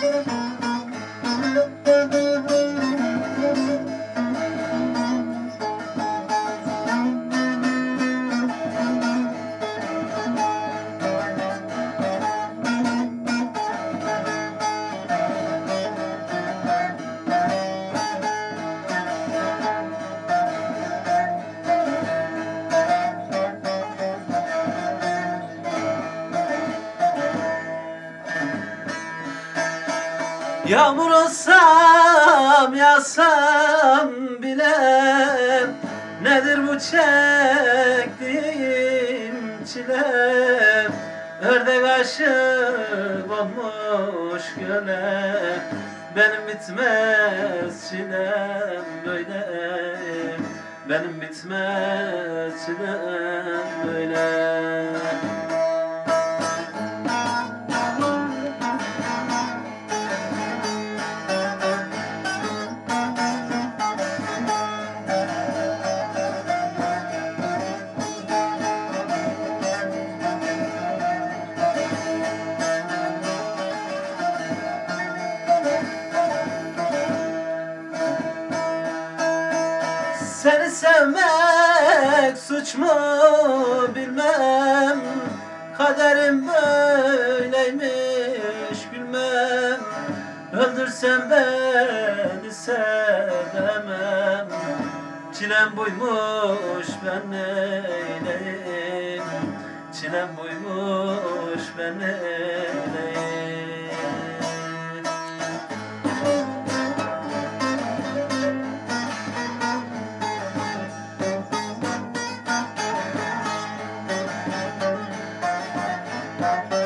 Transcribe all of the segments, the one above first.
Música Yağmur olsam yağsam bile Nedir bu çektiğim çile? Ördek aşık olmuş göle Benim bitmez çilem böyle. Benim bitmez çilem böyle Seni sevmek suç mu bilmem. Kaderim böyleymiş bilmem. Öldürsen beni sevemem. Çilem buymuş ben neyleyim? Çilem buymuş ben neyleyim Yaktın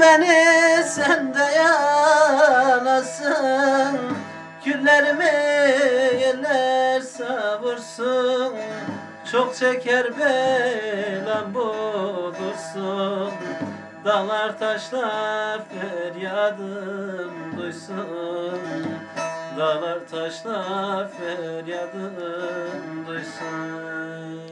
beni sen de yanasın. Küllerimi yerler savursun. Çok çeker belam bulursun Dağlar taşlar feryadım duysun. Dağlar taşlar feryadım duysun